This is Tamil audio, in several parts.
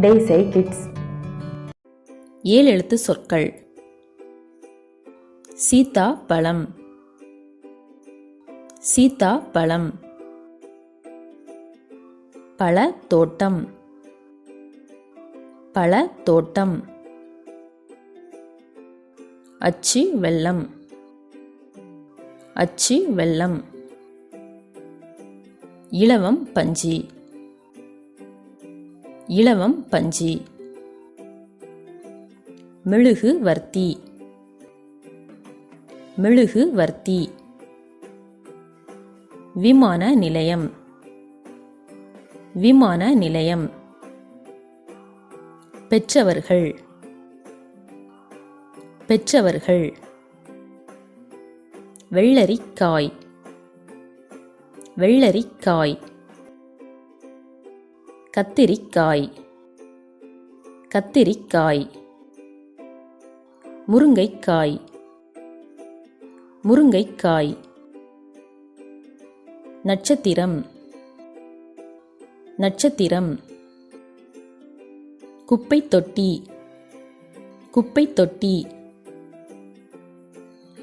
டேசை கிட்ஸ் ஏழு எழுத்து சொற்கள். சீதா பழம். சீதா பழம். பழ தோட்டம். பழ தோட்டம். அச்சு வெள்ளம். அச்சு வெள்ளம். இலவம் பஞ்சி. இலவம் பஞ்சு. மெழுகு வர்த்தி. மெழுகு வர்த்தி. விமான நிலையம். விமான நிலையம். பெற்றவர்கள். பெற்றவர்கள். வெள்ளரிக்காய். வெள்ளரிக்காய். கத்திரிக்காய். கத்திரிக்காய். முருங்கைக்காய். முருங்கைக்காய். நட்சத்திரம். நட்சத்திரம். குப்பை தொட்டி குப்பை தொட்டி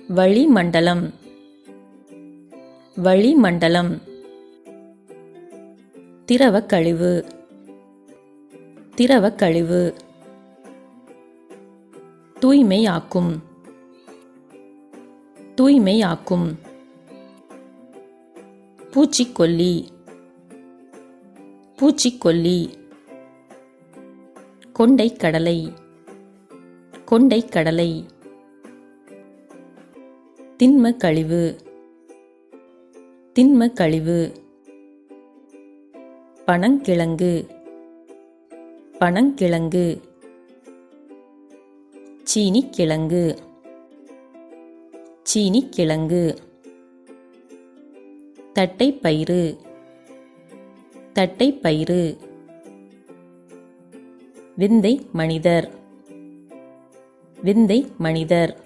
வளிமண்டலம். வளிமண்டலம். திரவ கழிவு திரவ கழிவு தூய்மையாக்கும். தூய்மையாக்கும். பூச்சிக்கொல்லி. பூச்சிக்கொல்லி. கொண்டை கடலை கொண்டை கடலை திண்ம கழிவு திண்ம கழிவு பனங்கிழங்கு. பனங்கிழங்கு. சீனிக்கிழங்கு. சீனிக்கிழங்கு. தட்டைப்பயிறு. தட்டைப்பயிறு. விந்தை மனிதர். விந்தை மனிதர்.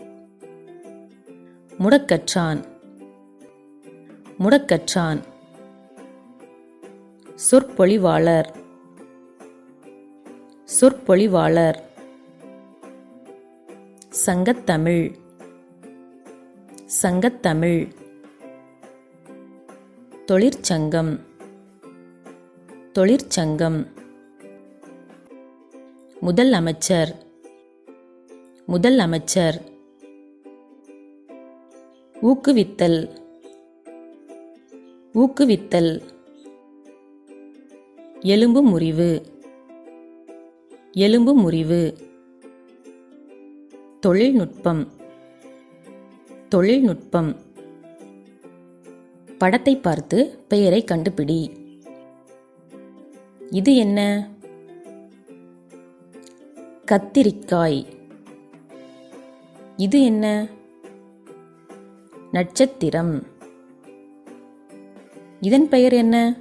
முடக்கற்றான். முடக்கற்றான். சொற்பொழிவாளர். சொற்பொழிவாளர். சங்கத்தமிழ். சங்கத்தமிழ். தொழிற்சங்கம். தொழிற்சங்கம். முதல் அமைச்சர் முதல் அமைச்சர் ஊக்குவித்தல். ஊக்குவித்தல். எலும்பு முறிவு. எலும்பு முறிவு. தொழில்நுட்பம். தொழில்நுட்பம். படத்தை பார்த்து பெயரை கண்டுபிடி. இது என்ன? கத்திரிக்காய். இது என்ன? நட்சத்திரம். இதன் பெயர் என்ன?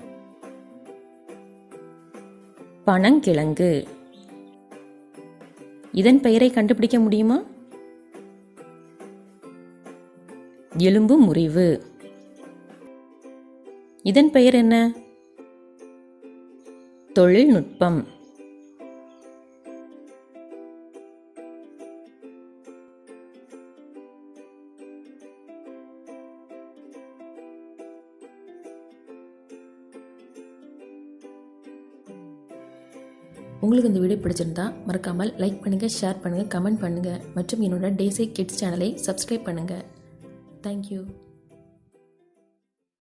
பனங்கிழங்கு. இதன் பெயரை கண்டுபிடிக்க முடியுமா? எலும்பு முறிவு. இதன் பெயர் என்ன? தொழில்நுட்பம். உங்களுக்கு இந்த வீடியோ பிடிச்சிருந்தா மறக்காமல் லைக் பண்ணுங்கள் ஷேர் பண்ணுங்கள் கமெண்ட் பண்ணுங்கள் மற்றும் என்னோட டேசை கிட்ஸ் சேனலை சப்ஸ்கிரைப் பண்ணுங்கள் தேங்க்யூ